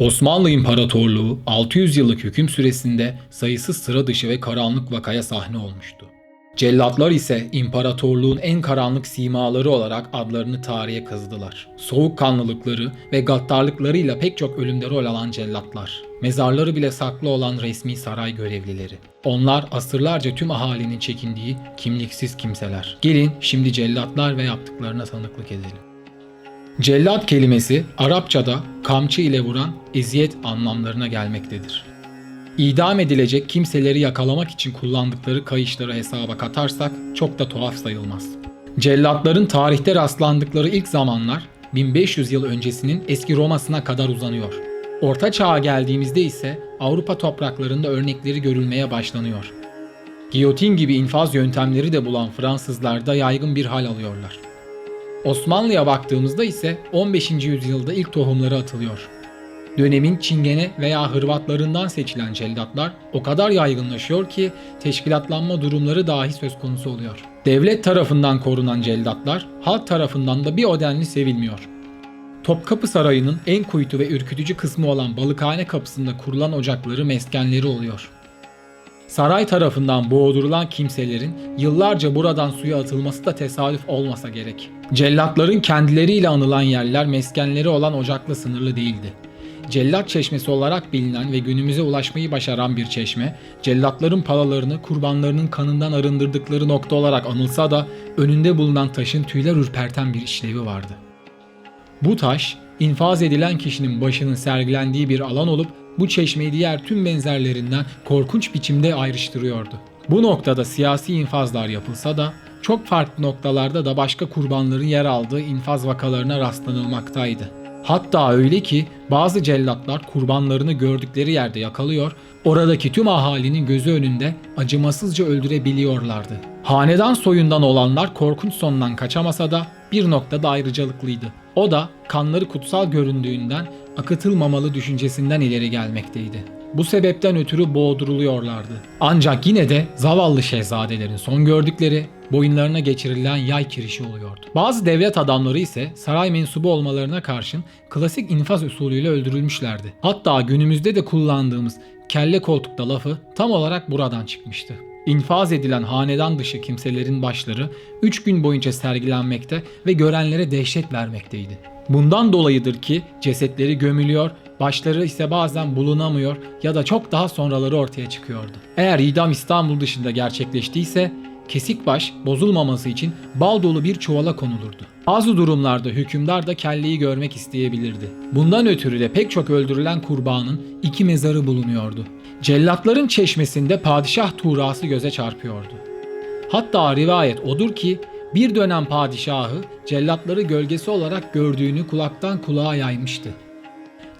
Osmanlı İmparatorluğu 600 yıllık hüküm süresinde sayısız sıra dışı ve karanlık vakaya sahne olmuştu. Cellatlar ise imparatorluğun en karanlık simaları olarak adlarını tarihe kazıdılar. Soğukkanlılıkları ve gaddarlıklarıyla pek çok ölümde rol alan cellatlar. Mezarları bile saklı olan resmi saray görevlileri. Onlar asırlarca tüm ahalinin çekindiği kimliksiz kimseler. Gelin şimdi cellatlar ve yaptıklarına tanıklık edelim. Cellat kelimesi Arapçada kamçı ile vuran eziyet anlamlarına gelmektedir. İdam edilecek kimseleri yakalamak için kullandıkları kayışları hesaba katarsak çok da tuhaf sayılmaz. Cellatların tarihte rastlandıkları ilk zamanlar 1500 yıl öncesinin eski Roma'sına kadar uzanıyor. Orta Çağ'a geldiğimizde ise Avrupa topraklarında örnekleri görülmeye başlanıyor. Giyotin gibi infaz yöntemleri de bulan Fransızlar da yaygın bir hal alıyorlar. Osmanlı'ya baktığımızda ise 15. yüzyılda ilk tohumları atılıyor. Dönemin Çingene veya Hırvatlarından seçilen cellatlar o kadar yaygınlaşıyor ki teşkilatlanma durumları dahi söz konusu oluyor. Devlet tarafından korunan cellatlar halk tarafından da bir o denli sevilmiyor. Topkapı Sarayı'nın en kuytu ve ürkütücü kısmı olan Balıkhane kapısında kurulan ocakları meskenleri oluyor. Saray tarafından boğdurulan kimselerin yıllarca buradan suya atılması da tesadüf olmasa gerek. Cellatların kendileriyle anılan yerler meskenleri olan ocakla sınırlı değildi. Cellat Çeşmesi olarak bilinen ve günümüze ulaşmayı başaran bir çeşme, cellatların palalarını kurbanlarının kanından arındırdıkları nokta olarak anılsa da önünde bulunan taşın tüyler ürperten bir işlevi vardı. Bu taş, infaz edilen kişinin başının sergilendiği bir alan olup bu çeşmeyi diğer tüm benzerlerinden korkunç biçimde ayrıştırıyordu. Bu noktada siyasi infazlar yapılsa da çok farklı noktalarda da başka kurbanların yer aldığı infaz vakalarına rastlanılmaktaydı. Hatta öyle ki bazı cellatlar kurbanlarını gördükleri yerde yakalıyor, oradaki tüm ahalinin gözü önünde acımasızca öldürebiliyorlardı. Hanedan soyundan olanlar korkunç sondan kaçamasa da bir noktada ayrıcalıklıydı. O da kanları kutsal göründüğünden akıtılmamalı düşüncesinden ileri gelmekteydi. Bu sebepten ötürü boğduruluyorlardı. Ancak yine de zavallı şehzadelerin son gördükleri boyunlarına geçirilen yay kirişi oluyordu. Bazı devlet adamları ise saray mensubu olmalarına karşın klasik infaz usulüyle öldürülmüşlerdi. Hatta günümüzde de kullandığımız kelle koltukta lafı tam olarak buradan çıkmıştı. İnfaz edilen hanedan dışı kimselerin başları 3 gün boyunca sergilenmekte ve görenlere dehşet vermekteydi. Bundan dolayıdır ki cesetleri gömülüyor, başları ise bazen bulunamıyor ya da çok daha sonraları ortaya çıkıyordu. Eğer idam İstanbul dışında gerçekleştiyse kesik baş bozulmaması için bal dolu bir çuvala konulurdu. Bazı durumlarda hükümdar da kelleyi görmek isteyebilirdi. Bundan ötürü de pek çok öldürülen kurbanın iki mezarı bulunuyordu. Cellatların çeşmesinde padişah tuğrası göze çarpıyordu. Hatta rivayet odur ki bir dönem padişahı cellatları gölgesi olarak gördüğünü kulaktan kulağa yaymıştı.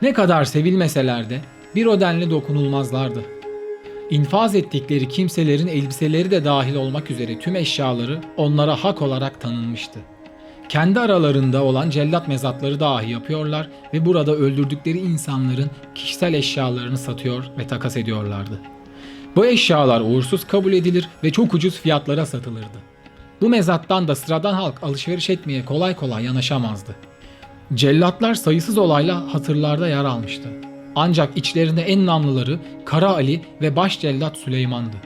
Ne kadar sevilmeseler de bir o denli dokunulmazlardı. İnfaz ettikleri kimselerin elbiseleri de dahil olmak üzere tüm eşyaları onlara hak olarak tanınmıştı. Kendi aralarında olan cellat mezatları dahi yapıyorlar ve burada öldürdükleri insanların kişisel eşyalarını satıyor ve takas ediyorlardı. Bu eşyalar uğursuz kabul edilir ve çok ucuz fiyatlara satılırdı. Bu mezattan da sıradan halk alışveriş etmeye kolay kolay yanaşamazdı. Cellatlar sayısız olayla hatırlarda yer almıştı. Ancak içlerinde en namlıları Kara Ali ve baş cellat Süleyman'dı.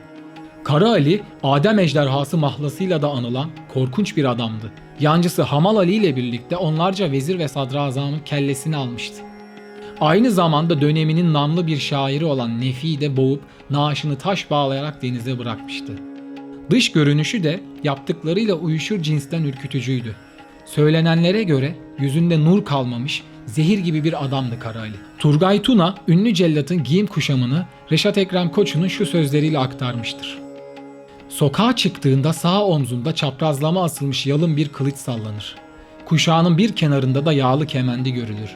Kara Ali, Adem ejderhası mahlasıyla da anılan korkunç bir adamdı. Yancısı Hamal Ali ile birlikte onlarca vezir ve sadrazamın kellesini almıştı. Aynı zamanda döneminin namlı bir şairi olan Nefi'yi de boğup naaşını taş bağlayarak denize bırakmıştı. Dış görünüşü de yaptıklarıyla uyuşur cinsten ürkütücüydü. Söylenenlere göre yüzünde nur kalmamış, zehir gibi bir adamdı Karali. Turgay Tuna, ünlü cellatın giyim kuşamını Reşat Ekrem Koçu'nun şu sözleriyle aktarmıştır. Sokağa çıktığında sağ omzunda çaprazlama asılmış yalın bir kılıç sallanır. Kuşağının bir kenarında da yağlı kemendi görülür.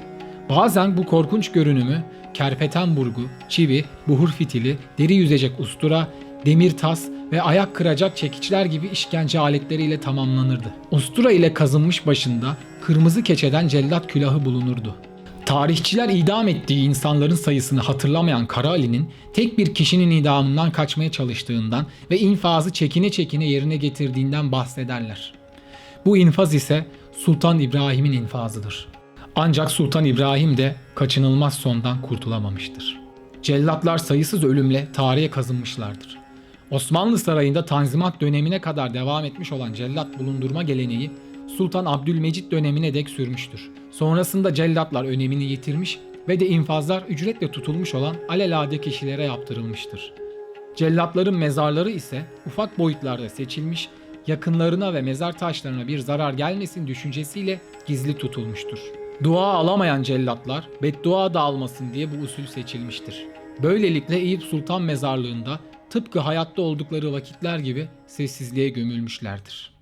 Bazen bu korkunç görünümü kerpeten burgu, çivi, buhur fitili, deri yüzecek ustura, demir tas ve ayak kıracak çekiçler gibi işkence aletleriyle tamamlanırdı. Ustura ile kazınmış başında kırmızı keçeden cellat külahı bulunurdu. Tarihçiler idam ettiği insanların sayısını hatırlamayan Kara Ali'nin tek bir kişinin idamından kaçmaya çalıştığından ve infazı çekine çekine yerine getirdiğinden bahsederler. Bu infaz ise Sultan İbrahim'in infazıdır. Ancak Sultan İbrahim de kaçınılmaz sondan kurtulamamıştır. Cellatlar sayısız ölümle tarihe kazınmışlardır. Osmanlı Sarayı'nda Tanzimat dönemine kadar devam etmiş olan cellat bulundurma geleneği Sultan Abdülmecit dönemine dek sürmüştür. Sonrasında cellatlar önemini yitirmiş ve de infazlar ücretle tutulmuş olan alelade kişilere yaptırılmıştır. Cellatların mezarları ise ufak boyutlarda seçilmiş, yakınlarına ve mezar taşlarına bir zarar gelmesin düşüncesiyle gizli tutulmuştur. Dua alamayan cellatlar beddua da almasın diye bu usul seçilmiştir. Böylelikle Eyüp Sultan mezarlığında tıpkı hayatta oldukları vakitler gibi sessizliğe gömülmüşlerdir.